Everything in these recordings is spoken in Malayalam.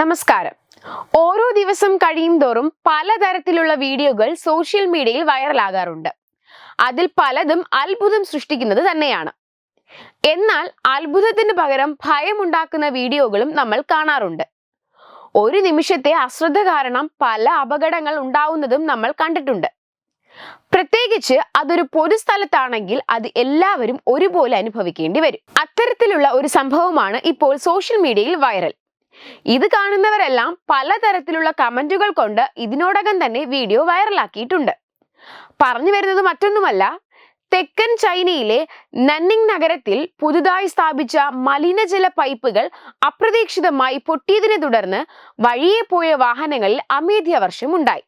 നമസ്കാരം. ഓരോ ദിവസം കഴിയും തോറും പലതരത്തിലുള്ള വീഡിയോകൾ സോഷ്യൽ മീഡിയയിൽ വൈറലാകാറുണ്ട്. അതിൽ പലതും അത്ഭുതം സൃഷ്ടിക്കുന്നത് തന്നെയാണ്. എന്നാൽ അത്ഭുതത്തിന് പകരം ഭയമുണ്ടാക്കുന്ന വീഡിയോകളും നമ്മൾ കാണാറുണ്ട്. ഒരു നിമിഷത്തെ അശ്രദ്ധ കാരണം പല അപകടങ്ങൾ ഉണ്ടാവുന്നതും നമ്മൾ കണ്ടിട്ടുണ്ട്. പ്രത്യേകിച്ച് അതൊരു പൊതുസ്ഥലത്താണെങ്കിൽ അത് എല്ലാവരും ഒരുപോലെ അനുഭവിക്കേണ്ടി വരും. അത്തരത്തിലുള്ള ഒരു സംഭവമാണ് ഇപ്പോൾ സോഷ്യൽ മീഡിയയിൽ വൈറൽ. ഇത് കാണുന്നവരെല്ലാം പലതരത്തിലുള്ള കമന്റുകൾ കൊണ്ട് ഇതിനോടകം തന്നെ വീഡിയോ വൈറലാക്കിയിട്ടുണ്ട്. പറഞ്ഞു വരുന്നത് മറ്റൊന്നുമല്ല തെക്കൻ ചൈനയിലെ നന്നിങ് നഗരത്തിൽ പുതുതായി സ്ഥാപിച്ച മലിനജല പൈപ്പുകൾ അപ്രതീക്ഷിതമായി പൊട്ടിയതിനെ തുടർന്ന് വഴിയെ പോയ വാഹനങ്ങളിൽ അമേധ്യ വർഷമുണ്ടായി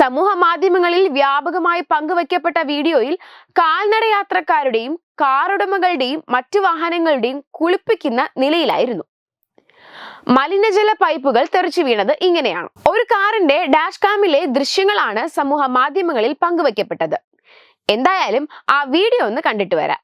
സമൂഹ മാധ്യമങ്ങളിൽ വ്യാപകമായി പങ്കുവയ്ക്കപ്പെട്ട വീഡിയോയിൽ കാൽനട യാത്രക്കാരുടെയും കാറുടമകളുടെയും മറ്റു വാഹനങ്ങളുടെയും കുളിപ്പിക്കുന്ന നിലയിലായിരുന്നു. മലിനജല പൈപ്പുകൾ തെറിച്ചു വീണത് ഇങ്ങനെയാണ് ഒരു കാറിന്റെ ഡാഷ് കാമിലെ ദൃശ്യങ്ങളാണ് സമൂഹ മാധ്യമങ്ങളിൽ പങ്കുവയ്ക്കപ്പെട്ടത് എന്തായാലും ആ വീഡിയോ ഒന്ന് കണ്ടിട്ട് വരാം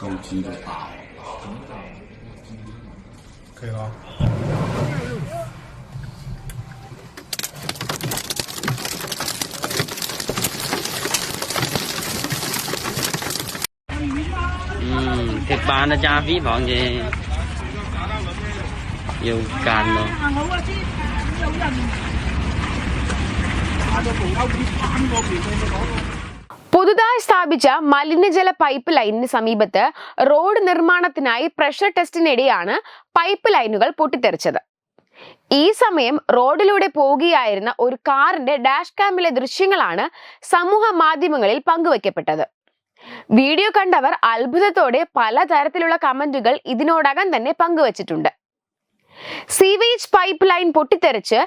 高级的大。可以了。 Thịt bà nó cha phí bọn പുതുതായി സ്ഥാപിച്ച മലിനജല പൈപ്പ് ലൈനിന് സമീപത്ത് റോഡ് നിർമ്മാണത്തിനായി പ്രഷർ ടെസ്റ്റിനിടെയാണ് പൈപ്പ് ലൈനുകൾ പൊട്ടിത്തെറിച്ചത്. ഈ സമയം റോഡിലൂടെ പോവുകയായിരുന്ന ഒരു കാറിന്റെ ഡാഷ് ക്യാമിലെ ദൃശ്യങ്ങളാണ് സമൂഹ മാധ്യമങ്ങളിൽ പങ്കുവയ്ക്കപ്പെട്ടത് വീഡിയോ കണ്ടവർ അത്ഭുതത്തോടെ പലതരത്തിലുള്ള കമന്റുകൾ ഇതിനോടകം തന്നെ പങ്കുവച്ചിട്ടുണ്ട്. സീവേജ് പൈപ്പ് ലൈൻ പൊട്ടിത്തെറിച്ച്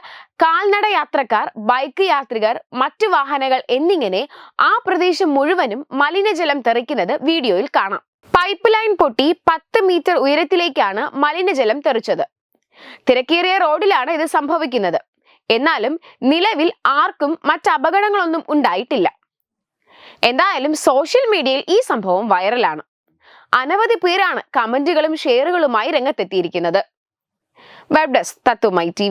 കാൽനട യാത്രക്കാർ ബൈക്ക് യാത്രികർ മറ്റു വാഹനങ്ങൾ എന്നിങ്ങനെ ആ പ്രദേശം മുഴുവനും മലിനജലം തെറിക്കുന്നത് വീഡിയോയിൽ കാണാം. പൈപ്പ് ലൈൻ പൊട്ടി പത്ത് മീറ്റർ ഉയരത്തിലേക്കാണ് മലിനജലം തെറിച്ചത്. തിരക്കേറിയ റോഡിലാണ് ഇത് സംഭവിക്കുന്നത്. എന്നാലും നിലവിൽ ആർക്കും മറ്റ് അപകടങ്ങളൊന്നും ഉണ്ടായിട്ടില്ല. എന്തായാലും സോഷ്യൽ മീഡിയയിൽ ഈ സംഭവം വൈറലാണ് അനവധി പേരാണ് കമന്റുകളും ഷെയറുകളുമായി രംഗത്തെത്തിയിരിക്കുന്നത്. വെബ് ഡെസ്ക് തത്തുമൈ ടി